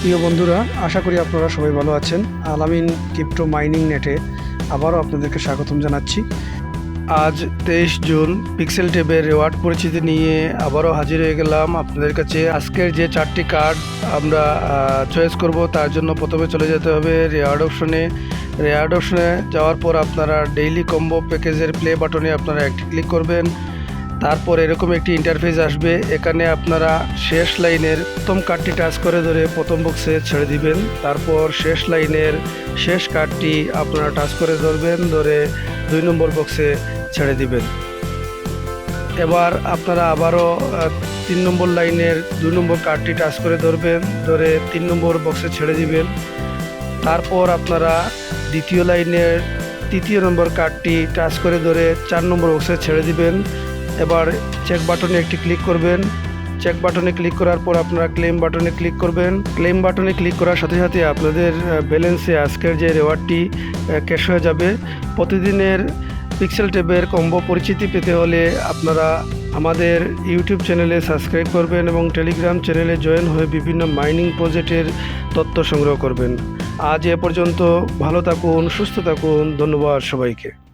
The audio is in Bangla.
প্রিয় বন্ধুরা, আশা করি আপনারা সবাই ভালো আছেন। আলামিন ক্রিপ্টো মাইনিং নেটে আবারও আপনাদেরকে স্বাগতম জানাচ্ছি। আজ তেইশ জুন, পিক্সেল টেবের রেওয়ার্ড পরিচিতি নিয়ে আবারও হাজির হয়ে গেলাম আপনাদের কাছে। আজকের যে চারটি কার্ড আমরা চয়েস করব, তার জন্য প্রথমে চলে যেতে হবে রেওয়ার্ড অপশনে। রেওয়ার্ড অপশনে যাওয়ার পর আপনারা ডেইলি কম্বো প্যাকেজের প্লে বাটনে আপনারা একটি ক্লিক করবেন। তারপর এরকম একটি ইন্টারফেস আসবে, এখানে আপনারা শেষ লাইনের প্রথম কার্ডটি টাচ করে ধরে প্রথম বক্সে ছেড়ে দিবেন। তারপর শেষ লাইনের শেষ কার্ডটি আপনারা টাচ করে ধরবেন, ধরে দুই নম্বর বক্সে ছেড়ে দিবেন। এবার আপনারা আবারও তিন নম্বর লাইনের দুই নম্বর কার্ডটি টাচ করে ধরবেন, ধরে তিন নম্বর বক্সে ছেড়ে দিবেন। তারপর আপনারা দ্বিতীয় লাইনের তৃতীয় নম্বর কার্ডটি টাচ করে ধরে চার নম্বর বক্সে ছেড়ে দিবেন। এবার চেক বাটনে একটি ক্লিক করবেন। চেক বাটনে ক্লিক করার পর আপনারা ক্লেম বাটনে ক্লিক করবেন। ক্লেম বাটনে ক্লিক করার সাথে সাথে আপনাদের ব্যালেন্সে আজকের যে রেওয়ার্ডটি ক্যাশ হয়ে যাবে। প্রতিদিনের পিক্সেল টেবের কম্বো পরিচিতি পেতে হলে আপনারা আমাদের ইউটিউব চ্যানেলে সাবস্ক্রাইব করবেন এবং টেলিগ্রাম চ্যানেলে জয়েন হয়ে বিভিন্ন মাইনিং প্রজেক্টের তথ্য সংগ্রহ করবেন। আজ এ পর্যন্ত ভালো থাকুন, সুস্থ থাকুন। ধন্যবাদ সবাইকে।